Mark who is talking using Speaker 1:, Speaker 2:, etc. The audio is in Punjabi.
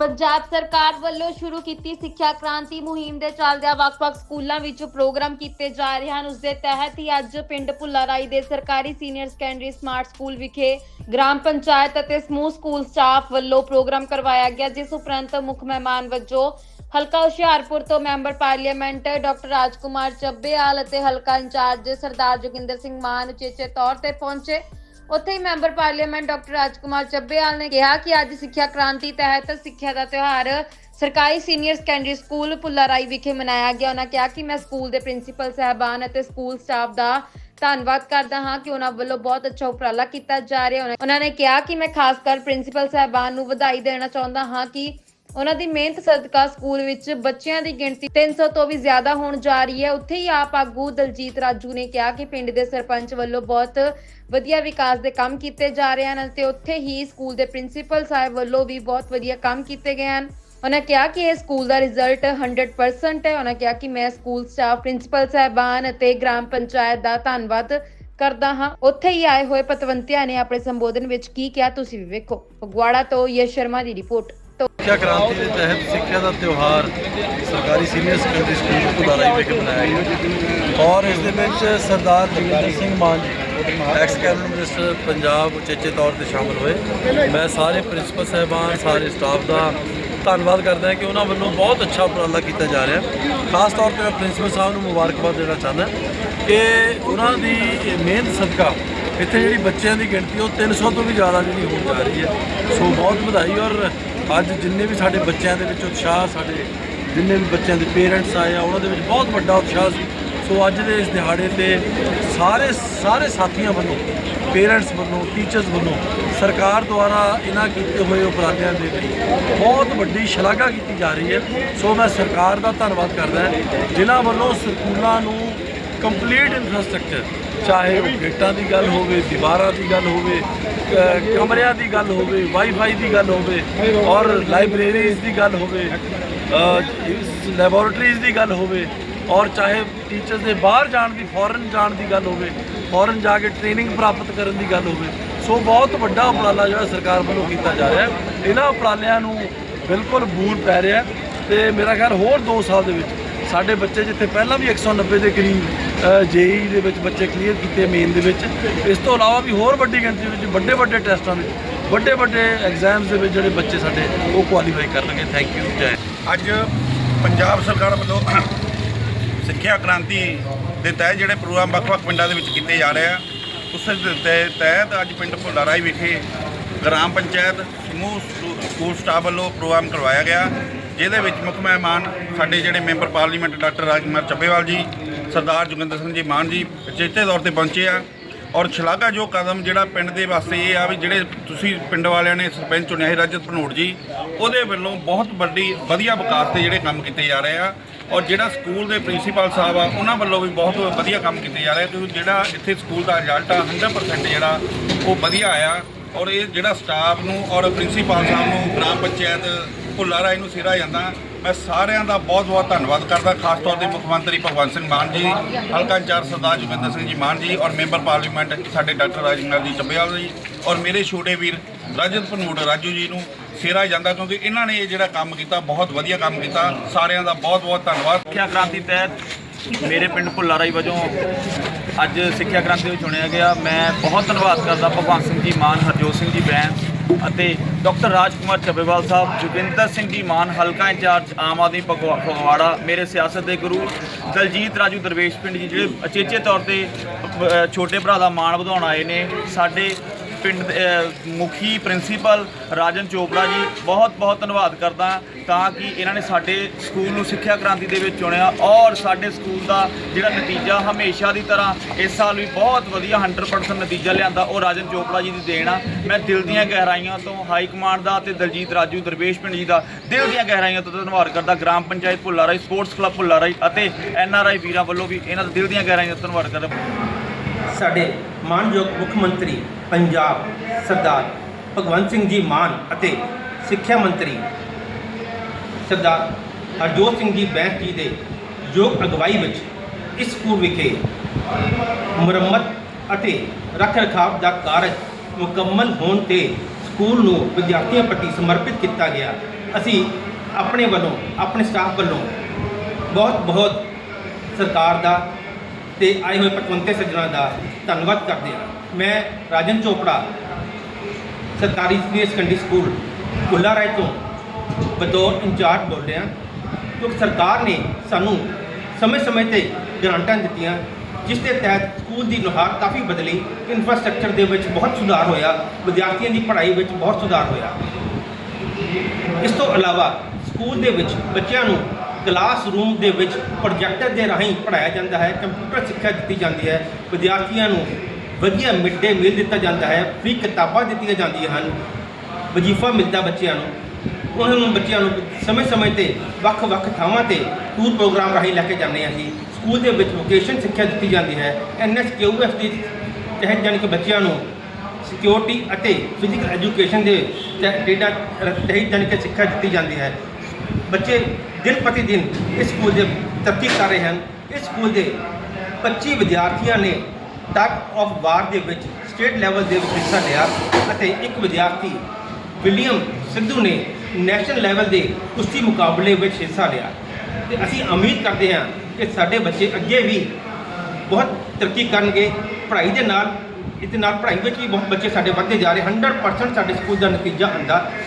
Speaker 1: ਪੰਜਾਬ ਸਰਕਾਰ ਵੱਲੋਂ ਸ਼ੁਰੂ ਕੀਤੀ ਸਿੱਖਿਆ ਕ੍ਰਾਂਤੀ ਮੁਹਿੰਮ ਦੇ ਚੱਲਦਿਆਂ ਵੱਖ-ਵੱਖ ਸਕੂਲਾਂ ਵਿੱਚ ਪ੍ਰੋਗਰਾਮ ਕੀਤੇ ਜਾ ਰਹੇ ਹਨ। ਉਸ ਦੇ ਤਹਿਤ ਹੀ ਅੱਜ ਪਿੰਡ ਭੁੱਲਾਰਾਈ ਦੇ ਸਰਕਾਰੀ ਸੀਨੀਅਰ ਸੈਕੰਡਰੀ ਸਮਾਰਟ ਸਕੂਲ ਵਿਖੇ ਗ੍ਰਾਮ ਪੰਚਾਇਤ ਅਤੇ ਸਮੂਹ ਸਕੂਲ ਸਟਾਫ ਵੱਲੋਂ ਪ੍ਰੋਗਰਾਮ ਕਰਵਾਇਆ ਗਿਆ, ਜਿਸ ਉਪਰੰਤ ਮੁੱਖ ਮਹਿਮਾਨ ਵਜੋਂ ਹਲਕਾ ਹੁਸ਼ਿਆਰਪੁਰ ਤੋਂ member parliament doctor Rajkumar Chabbewal ਅਤੇ ਹਲਕਾ ਇੰਚਾਰਜ ਸਰਦਾਰ ਜੋਗਿੰਦਰ ਸਿੰਘ ਮਾਨ ਉਚੇਚੇ ਤੌਰ ਤੇ ਪਹੁੰਚੇ। ਉੱਥੇ ਹੀ member parliament doctor Rajkumar Chabbewal ਨੇ ਕਿਹਾ ਕਿ ਅੱਜ ਸਿੱਖਿਆ ਕ੍ਰਾਂਤੀ ਤਹਿਤ ਸਿੱਖਿਆ ਦਾ ਤਿਉਹਾਰ ਸਰਕਾਰੀ ਸੀਨੀਅਰ ਸੈਕੰਡਰੀ ਸਕੂਲ ਪੁੱਲਾਰਾਈ ਵਿਖੇ ਮਨਾਇਆ ਗਿਆ। ਉਹਨਾਂ ਕਿਹਾ ਕਿ ਮੈਂ ਸਕੂਲ ਦੇ ਪ੍ਰਿੰਸੀਪਲ, ਸਹਿਬਾਨ ਅਤੇ ਸਕੂਲ ਸਟਾਫ ਦਾ ਧੰਨਵਾਦ ਕਰਦਾ ਹਾਂ ਕਿ ਉਹਨਾਂ ਵੱਲੋਂ ਬਹੁਤ ਅੱਛਾ ਉਪਰਾਲਾ ਕੀਤਾ ਜਾ ਰਿਹਾ। ਉਹਨਾਂ- ਉਹਨਾਂ ਨੇ ਕਿਹਾ ਕਿ ਮੈਂ ਖਾਸ ਕਰ ਪ੍ਰਿੰਸੀਪਲ, ਸਹਿਬਾਨ ਨੂੰ ਵਧਾਈ ਦੇਣਾ ਚਾਹੁੰਦਾ ਹਾਂ ਕਿ ਉਹਨਾਂ ਦੀ ਮਿਹਨਤ ਸਦਕਾ ਸਕੂਲ ਵਿੱਚ ਬੱਚਿਆਂ ਦੀ ਗਿਣਤੀ 300 ਤੋਂ ਵੀ ਜ਼ਿਆਦਾ ਹੋਣ ਜਾ ਰਹੀ ਹੈ। ਉੱਥੇ ਹੀ ਆਪ ਆਗੂ ਦਲਜੀਤ ਰਾਜੂ ਨੇ ਕਿਹਾ ਕਿ ਪਿੰਡ ਦੇ ਸਰਪੰਚ ਵੱਲੋਂ ਬਹੁਤ ਵਧੀਆ ਵਿਕਾਸ ਦੇ ਕੰਮ ਕੀਤੇ ਜਾ ਰਹੇ ਹਨ ਤੇ ਉੱਥੇ ਹੀ ਸਕੂਲ ਦੇ ਪ੍ਰਿੰਸੀਪਲ ਸਾਹਿਬ ਵੱਲੋਂ ਵੀ ਬਹੁਤ ਵਧੀਆ ਕੰਮ ਕੀਤੇ ਗਏ ਹਨ। ਉਹਨਾਂ ਕਿਹਾ ਕਿ ਇਹ ਸਕੂਲ ਦਾ ਰਿਜ਼ਲਟ 100% ਹੈ। ਉਹਨਾਂ ਕਿਹਾ ਕਿ ਮੈਂ ਸਕੂਲ ਸਟਾਫ ਪ੍ਰਿੰਸੀਪਲ ਸਾਹਿਬਾਨ ਅਤੇ ਗ੍ਰਾਮ ਪੰਚਾਇਤ ਦਾ ਧੰਨਵਾਦ ਕਰਦਾ ਹਾਂ। ਉੱਥੇ ਹੀ ਆਏ ਹੋਏ ਪਤਵੰਤਿਆਂ ਨੇ ਆਪਣੇ ਸੰਬੋਧਨ ਵਿੱਚ ਕੀ ਕਿਹਾ, ਤੁਸੀਂ ਵੀ ਵੇਖੋ। ਫਗਵਾੜਾ ਤੋਂ ਯਸ਼ ਸ਼ਰਮਾ ਦੀ ਰਿਪੋਰਟ।
Speaker 2: ਸਿੱਖਿਆ ਕ੍ਰਾਂਤੀ ਦੇ ਤਹਿਤ ਸਿੱਖਿਆ ਦਾ ਤਿਉਹਾਰ ਸਰਕਾਰੀ ਸੀਨੀਅਰ ਸੈਕੰਡਰੀ ਸਕੂਲ ਪੁਦਾਰਾਈ ਵਿਖੇ ਮਨਾਇਆ ਗਿਆ। ਔਰ ਇਸ ਦੇ ਵਿੱਚ ਸਰਦਾਰ Joginder Singh Maan ji ex cabinet minister Punjab ਉਚੇਚੇ ਤੌਰ ਤੇ ਸ਼ਾਮਲ ਹੋਏ। ਮੈਂ ਸਾਰੇ ਪ੍ਰਿੰਸੀਪਲ ਸਾਹਿਬਾਨ, ਸਾਰੇ ਸਟਾਫ ਦਾ ਧੰਨਵਾਦ ਕਰਦਾ ਹਾਂ ਕਿ ਉਹਨਾਂ ਵੱਲੋਂ ਬਹੁਤ ਅੱਛਾ ਉਪਰਾਲਾ ਕੀਤਾ ਜਾ ਰਿਹਾ। ਖਾਸ ਤੌਰ ਤੇ ਮੈਂ ਪ੍ਰਿੰਸੀਪਲ ਸਾਹਿਬ ਨੂੰ ਮੁਬਾਰਕਬਾਦ ਦੇਣਾ ਚਾਹੁੰਦਾ ਕਿ ਉਹਨਾਂ ਦੀ ਮਿਹਨਤ ਸਦਕਾ ਇੱਥੇ ਜਿਹੜੀ ਬੱਚਿਆਂ ਦੀ ਗਿਣਤੀ ਉਹ 300 ਤੋਂ ਵੀ ਜ਼ਿਆਦਾ ਜਿਹੜੀ ਹੋ ਜਾ ਰਹੀ ਹੈ। ਸੋ ਬਹੁਤ ਵਧਾਈ ਔਰ ਅੱਜ ਜਿੰਨੇ ਵੀ ਸਾਡੇ ਬੱਚਿਆਂ ਦੇ ਵਿੱਚ ਉਤਸ਼ਾਹ, ਸਾਡੇ ਜਿੰਨੇ ਵੀ ਬੱਚਿਆਂ ਦੇ ਪੇਰੈਂਟਸ ਆਏ ਆ, ਉਹਨਾਂ ਦੇ ਵਿੱਚ ਬਹੁਤ ਵੱਡਾ ਉਤਸ਼ਾਹ ਸੀ। ਸੋ ਅੱਜ ਦੇ ਇਸ ਦਿਹਾੜੇ ਤੇ ਸਾਰੇ ਸਾਰੇ ਸਾਥੀਆਂ ਵੱਲੋਂ ਪੇਰੈਂਟਸ ਵੱਲੋਂ ਟੀਚਰਸ ਵੱਲੋਂ, ਸਰਕਾਰ ਦੁਆਰਾ ਇਹਨਾਂ ਕੀਤੇ ਹੋਏ ਉਪਰਾਲਿਆਂ ਦੇ ਲਈ ਬਹੁਤ ਵੱਡੀ ਸ਼ਲਾਘਾ ਕੀਤੀ ਜਾ ਰਹੀ ਹੈ। ਸੋ ਮੈਂ ਸਰਕਾਰ ਦਾ ਧੰਨਵਾਦ ਕਰਦਾ ਜਿਨ੍ਹਾਂ ਵੱਲੋਂ ਸਕੂਲਾਂ ਨੂੰ ਕੰਪਲੀਟ ਇਨਫਰਾਸਟ੍ਰਕਚਰ ਚਾਹੇ ਉਹ ਗੇਟਾਂ ਦੀ ਗੱਲ ਹੋਵੇ, ਦੀਵਾਰਾਂ ਦੀ ਗੱਲ ਹੋਵੇ ਕਮਰਿਆਂ ਦੀ ਗੱਲ ਹੋਵੇ ਵਾਈਫਾਈ ਦੀ ਗੱਲ ਹੋਵੇ ਔਰ ਲਾਇਬ੍ਰੇਰੀਜ਼ ਦੀ ਗੱਲ ਹੋਵੇ ਲੈਬੋਰੇਟਰੀਜ਼ ਦੀ ਗੱਲ ਹੋਵੇ ਔਰ ਚਾਹੇ ਟੀਚਰਸ ਦੇ ਬਾਹਰ ਜਾਣ ਦੀ ਫੋਰਨ ਜਾਣ ਦੀ ਗੱਲ ਹੋਵੇ ਫੋਰਨ ਜਾ ਕੇ ਟ੍ਰੇਨਿੰਗ ਪ੍ਰਾਪਤ ਕਰਨ ਦੀ ਗੱਲ ਹੋਵੇ, ਸੋ ਬਹੁਤ ਵੱਡਾ ਉਪਰਾਲਾ ਜਿਹੜਾ ਸਰਕਾਰ ਵੱਲੋਂ ਕੀਤਾ ਜਾ ਰਿਹਾ ਇਹਨਾਂ ਉਪਰਾਲਿਆਂ ਨੂੰ ਬਿਲਕੁਲ ਬੂਰ ਪੈ ਰਿਹਾ ਹੈ ਤੇ ਮੇਰਾ ਖਿਆਲ ਹੋਰ 2 ਸਾਲ ਦੇ ਵਿੱਚ ਸਾਡੇ ਬੱਚੇ ਜਿੱਥੇ ਪਹਿਲਾਂ ਵੀ 190 ਦੇ ਕਰੀਬ ਜੇਈ ਦੇ ਵਿੱਚ ਬੱਚੇ ਕਲੀਅਰ ਕੀਤੇ ਮੇਨ ਦੇ ਵਿੱਚ। ਇਸ ਤੋਂ ਇਲਾਵਾ ਵੀ ਹੋਰ ਵੱਡੀ ਗਿਣਤੀ ਵਿੱਚ, ਵੱਡੇ ਵੱਡੇ ਟੈਸਟਾਂ ਵਿੱਚ, ਵੱਡੇ ਵੱਡੇ ਐਗਜ਼ਾਮਸ ਦੇ ਵਿੱਚ ਜਿਹੜੇ ਬੱਚੇ ਸਾਡੇ, ਉਹ ਕੁਆਲੀਫਾਈ ਕਰਨਗੇ। ਥੈਂਕ ਯੂ ਜੈ
Speaker 3: ਅੱਜ ਪੰਜਾਬ ਸਰਕਾਰ ਵੱਲੋਂ ਸਿੱਖਿਆ ਕ੍ਰਾਂਤੀ ਦੇ ਤਹਿਤ ਜਿਹੜੇ ਪ੍ਰੋਗਰਾਮ ਵੱਖ-ਵੱਖ ਪਿੰਡਾਂ ਦੇ ਵਿੱਚ ਕੀਤੇ ਜਾ ਰਹੇ ਆ, ਉਸ ਦੇ ਤਹਿਤ ਅੱਜ ਪਿੰਡ ਭੁੱਲਾਰਾਈ ਵਿਖੇ ਗ੍ਰਾਮ ਪੰਚਾਇਤ ਸਮੂਹ ਸਕੂ- ਸਕੂਲ ਸਟਾਫ ਵੱਲੋਂ ਪ੍ਰੋਗਰਾਮ ਕਰਵਾਇਆ ਗਿਆ, ਜਿਹਦੇ ਵਿੱਚ ਮੁੱਖ ਮਹਿਮਾਨ ਸਾਡੇ ਜਿਹੜੇ member parliament doctor Rajkumar Chabbewal ji Sardar Joginder Singh ji ਮਾਨ ਜੀ ਚੇਤੇ ਤੌਰ ਤੇ ਪਹੁੰਚੇ ਆ ਔਰ ਸ਼ਲਾਘਾਯੋਗ ਕਦਮ ਜਿਹੜਾ ਪਿੰਡ ਦੇ ਵਾਸਤੇ ਇਹ ਆ ਵੀ ਜਿਹੜੇ ਤੁਸੀਂ ਪਿੰਡ ਵਾਲਿਆਂ ਨੇ ਸਰਪੰਚ ਚੁਣਿਆ ਸੀ ਰਜਤ ਭਨੋੜ ਜੀ, ਉਹਦੇ ਵੱਲੋਂ ਬਹੁਤ ਵੱਡੀ, ਵਧੀਆ ਵਿਕਾਸ 'ਤੇ ਜਿਹੜੇ ਕੰਮ ਕੀਤੇ ਜਾ ਰਹੇ ਆ ਔਰ ਜਿਹੜਾ ਸਕੂਲ ਦੇ ਪ੍ਰਿੰਸੀਪਲ ਸਾਹਿਬ ਆ, ਉਹਨਾਂ ਵੱਲੋਂ ਵੀ ਬਹੁਤ ਵਧੀਆ ਕੰਮ ਕੀਤੇ ਜਾ ਰਹੇ ਕਿਉਂਕਿ ਜਿਹੜਾ ਇੱਥੇ ਸਕੂਲ ਦਾ ਰਿਜ਼ਲਟ ਆ 100% ਜਿਹੜਾ ਉਹ ਵਧੀਆ ਆਇਆ ਔਰ ਇਹ ਜਿਹੜਾ ਸਟਾਫ ਨੂੰ ਔਰ ਪ੍ਰਿੰਸੀਪਲ ਸਾਹਿਬ ਨੂੰ, ਗ੍ਰਾਮ ਪੰਚਾਇਤ ਭੁੱਲਾ ਰਾਏ ਨੂੰ ਸਿਰਾ ਜਾਂਦਾ। ਮੈਂ ਸਾਰਿਆਂ ਦਾ ਬਹੁਤ ਬਹੁਤ ਧੰਨਵਾਦ ਕਰਦਾ, ਖਾਸ ਤੌਰ ਤੇ ਮੁੱਖ ਮੰਤਰੀ ਭਗਵੰਤ ਸਿੰਘ ਮਾਨ ਜੀ, ਹਲਕਾ ਇੰਚਾਰਜ ਸਰਦਾਰ ਜੋਗਿੰਦਰ ਸਿੰਘ ਜੀ ਮਾਨ ਜੀ ਔਰ ਮੈਂਬਰ ਪਾਰਲੀਮੈਂਟ ਸਾਡੇ ਡਾਕਟਰ ਰਾਜਿੰਦਰ ਜੀ ਚੱਬੇਵਾਲ ਜੀ ਔਰ ਮੇਰੇ ਛੋਟੇ ਵੀਰ ਰਜਤ ਭਨੂੜ ਰਾਜੂ ਜੀ ਨੂੰ ਸਿਰਾ ਜਾਂਦਾ ਕਿਉਂਕਿ ਇਹਨਾਂ ਨੇ ਇਹ ਜਿਹੜਾ ਕੰਮ ਕੀਤਾ, ਬਹੁਤ ਵਧੀਆ ਕੰਮ ਕੀਤਾ। ਸਾਰਿਆਂ ਦਾ ਬਹੁਤ ਬਹੁਤ ਧੰਨਵਾਦ।
Speaker 4: ਸਿੱਖਿਆ ਕ੍ਰਾਂਤੀ ਤਹਿਤ ਮੇਰੇ ਪਿੰਡ ਭੁੱਲਾਰਾਈ ਵਜੋਂ ਅੱਜ ਸਿੱਖਿਆ ਕ੍ਰਾਂਤੀ ਵਿੱਚ ਚੁਣਿਆ ਗਿਆ। ਮੈਂ ਬਹੁਤ ਧੰਨਵਾਦ ਕਰਦਾ ਭਗਵੰਤ ਸਿੰਘ ਜੀ ਮਾਨ, ਹਰਜੋਤ ਸਿੰਘ ਜੀ ਬੈਂਸ ਅਤੇ ਡਾਕਟਰ ਰਾਜਕੁਮਾਰ ਚੱਬੇਵਾਲ ਸਾਹਿਬ, ਜੋਗਿੰਦਰ ਸਿੰਘ ਜੀ ਮਾਨ, ਹਲਕਾ ਇੰਚਾਰਜ ਆਮ ਆਦਮੀ ਭਗਵਾ- ਫਗਵਾੜਾ, ਮੇਰੇ ਸਿਆਸਤ ਦੇ ਗੁਰੂ ਦਲਜੀਤ ਰਾਜੂ ਦਰਵੇਸ਼ ਪਿੰਡ ਜੀ, ਜਿਹੜੇ ਅਚੇਚੇ ਤੌਰ ਤੇ ਛੋਟੇ ਭਰਾ ਦਾ ਮਾਣ ਵਧਾਉਣ ਆਏ ਨੇ, ਸਾਡੇ ਪਿੰਡ ਮੁਖੀ ਪ੍ਰਿੰਸੀਪਲ ਰਾਜਨ ਚੋਪੜਾ ਜੀ, ਬਹੁਤ ਬਹੁਤ ਧੰਨਵਾਦ ਕਰਦਾ ਤਾਂ ਕਿ ਇਹਨਾਂ ਨੇ ਸਾਡੇ ਸਕੂਲ ਨੂੰ ਸਿੱਖਿਆ ਕ੍ਰਾਂਤੀ ਦੇ ਵਿੱਚ ਚੁਣਿਆ ਔਰ ਸਾਡੇ ਸਕੂਲ ਦਾ ਜਿਹੜਾ ਨਤੀਜਾ ਹਮੇਸ਼ਾ ਦੀ ਤਰ੍ਹਾਂ ਇਸ ਸਾਲ ਵੀ ਬਹੁਤ ਵਧੀਆ 100% ਨਤੀਜਾ ਲਿਆਂਦਾ ਉਹ ਰਾਜਨ ਚੋਪੜਾ ਜੀ ਦੀ ਦੇਣ ਆ। ਮੈਂ ਦਿਲ ਦੀਆਂ ਗਹਿਰਾਈਆਂ ਤੋਂ ਹਾਈ ਕਮਾਂਡ ਦਾ ਤੇ ਦਲਜੀਤ ਰਾਜੂ, ਦਰਵੇਸ਼ ਪਿੰਡ ਜੀ ਦਾ ਦਿਲ ਦੀਆਂ ਗਹਿਰਾਈਆਂ ਤੋਂ ਧੰਨਵਾਦ ਕਰਦਾ। ਗ੍ਰਾਮ ਪੰਚਾਇਤ ਭੁੱਲਾਰਾਈ, ਸਪੋਰਟਸ ਕਲੱਬ ਭੁੱਲਾਰਾਈ ਅਤੇ ਐਨ ਆਰ ਆਈ ਵੀਰਾਂ ਵੱਲੋਂ ਵੀ ਇਹਨਾਂ ਦਾ ਦਿਲ ਦੀਆਂ ਗਹਿਰਾਈਆਂ ਤੋਂ ਧੰਨਵਾਦ ਕਰਦਾ।
Speaker 5: ਸਾਡੇ ਮਾਨਯੋਗ ਮੁੱਖ ਮੰਤਰੀ ਪੰਜਾਬ ਸਰਦਾਰ ਭਗਵੰਤ ਸਿੰਘ ਜੀ ਮਾਨ ਅਤੇ ਸਿੱਖਿਆ ਮੰਤਰੀ ਸਰਦਾਰ ਹਰਜੋਤ ਸਿੰਘ ਜੀ ਬੈਂਸ ਜੀ ਦੇ ਯੋਗ ਅਗਵਾਈ ਵਿੱਚ ਇਸ ਸਕੂਲ ਵਿਖੇ ਮੁਰੰਮਤ ਅਤੇ ਰੱਖ ਰਖਾਵ ਦਾ ਕਾਰਜ ਮੁਕੰਮਲ ਹੋਣ ਤੇ ਸਕੂਲ ਨੂੰ ਵਿਦਿਆਰਥੀਆਂ ਪ੍ਰਤੀ ਸਮਰਪਿਤ ਕੀਤਾ ਗਿਆ। ਅਸੀਂ ਆਪਣੇ ਵੱਲੋਂ, ਆਪਣੇ ਸਟਾਫ ਵੱਲੋਂ ਬਹੁਤ ਬਹੁਤ ਸਰਕਾਰ ਦਾ ਤੇ ਆਏ ਹੋਏ ਪਟਵੰਤੇ ਸੱਜਣਾ ਦਾ ਧੰਨਵਾਦ ਕਰਦੇ ਹਾਂ। ਮੈਂ ਰਾਜਨ ਚੋਪੜਾ, ਸਰਕਾਰੀ senior secondary school Kulla Rai ਤੋਂ ਬਤੌਰ ਇੰਚਾਰਜ ਬੋਲ ਰਿਹਾ ਕਿਉਂਕਿ ਸਰਕਾਰ ਨੇ ਸਾਨੂੰ ਸਮੇਂ-ਸਮੇਂ ਤੇ ਗ੍ਰਾਂਟਾਂ ਦਿੱਤੀਆਂ, ਜਿਸ ਦੇ ਤਹਿਤ ਸਕੂਲ ਦੀ ਨੁਹਾਰ ਕਾਫੀ ਬਦਲੀ ਇਨਫਰਾਸਟ੍ਰਕਚਰ ਦੇ ਵਿੱਚ ਬਹੁਤ ਸੁਧਾਰ ਹੋਇਆ, ਵਿਦਿਆਰਥੀਆਂ ਦੀ ਪੜ੍ਹਾਈ ਵਿੱਚ ਬਹੁਤ ਸੁਧਾਰ ਹੋਇਆ। ਇਸ ਤੋਂ ਇਲਾਵਾ ਸਕੂਲ ਦੇ ਵਿੱਚ ਬੱਚਿਆਂ ਨੂੰ ਕਲਾਸਰੂਮ ਦੇ ਵਿੱਚ ਪ੍ਰੋਜੈਕਟਰ ਦੇ ਰਾਹੀਂ ਪੜ੍ਹਾਇਆ ਜਾਂਦਾ ਹੈ ਕੰਪਿਊਟਰ ਸਿੱਖਿਆ ਦਿੱਤੀ ਜਾਂਦੀ ਹੈ, ਵਿਦਿਆਰਥੀਆਂ ਨੂੰ ਵਧੀਆ ਮਿਡ ਡੇ ਮੀਲ ਦਿੱਤਾ ਜਾਂਦਾ ਹੈ ਫ੍ਰੀ ਕਿਤਾਬਾਂ ਦਿੱਤੀਆਂ ਜਾਂਦੀਆਂ ਹਨ, ਵਜ਼ੀਫਾ ਮਿਲਦਾ ਬੱਚਿਆਂ ਨੂੰ, ਉਹਨਾਂ ਨੂੰ ਬੱਚਿਆਂ ਨੂੰ ਸਮੇਂ-ਸਮੇਂ ਤੇ, ਵੱਖ-ਵੱਖ ਥਾਵਾਂ ਤੇ ਟੂਰ ਪ੍ਰੋਗਰਾਮ ਰਾਹੀਂ ਲੈ ਕੇ ਜਾਂਦੇ ਹਾਂ ਅਸੀਂ। ਸਕੂਲ ਦੇ ਵਿੱਚ ਵੋਕੇਸ਼ਨ ਸਿੱਖਿਆ ਦਿੱਤੀ ਜਾਂਦੀ ਹੈ ਐਨਐਸਕਿਊਐਫ ਦੀ ਤਹਿਤ ਜਾਣੀ ਕਿ ਬੱਚਿਆਂ ਨੂੰ ਸਿਕਿਉਰਿਟੀ ਅਤੇ ਫਿਜ਼ੀਕਲ ਐਜੂਕੇਸ਼ਨ ਦੇ ਡੇਟਾ ਤਹਿਤ ਜਾਣੀ ਕਿ ਸਿੱਖਿਆ ਦਿੱਤੀ ਜਾਂਦੀ ਹੈ। ਬੱਚੇ ਦਿਨ ਪ੍ਰਤੀ ਦਿਨ ਇਸ ਸਕੂਲ ਦੇ ਤਰੱਕੀ ਕਰ ਰਹੇ ਹਨ। ਇਸ ਸਕੂਲ ਦੇ 25 ਵਿਦਿਆਰਥੀਆਂ ਨੇ ਟਗ ਆਫ ਵਾਰ ਦੇ ਵਿੱਚ ਸਟੇਟ ਲੈਵਲ ਦੇ ਵਿੱਚ ਹਿੱਸਾ ਲਿਆ ਅਤੇ ਇੱਕ ਵਿਦਿਆਰਥੀ ਵਿਲੀਅਮ ਸਿੱਧੂ ਨੇ ਨੈਸ਼ਨਲ ਲੈਵਲ ਦੇ ਕੁਸ਼ਤੀ ਮੁਕਾਬਲੇ ਵਿੱਚ ਹਿੱਸਾ ਲਿਆ। ਤੇ ਅਸੀਂ ਉਮੀਦ ਕਰਦੇ ਹਾਂ ਕਿ ਸਾਡੇ ਬੱਚੇ ਅੱਗੇ ਵੀ ਬਹੁਤ ਤਰੱਕੀ ਕਰਨਗੇ। ਪੜ੍ਹਾਈ ਦੇ ਨਾਲ, ਇਹਦੇ ਨਾਲ ਪੜ੍ਹਾਈ ਵਿੱਚ ਵੀ ਬਹੁਤ ਬੱਚੇ ਸਾਡੇ ਵੱਧਦੇ ਜਾ ਰਹੇ। 100% ਸਾਡੇ ਸਕੂਲ ਦਾ ਨਤੀਜਾ ਆਂਦਾ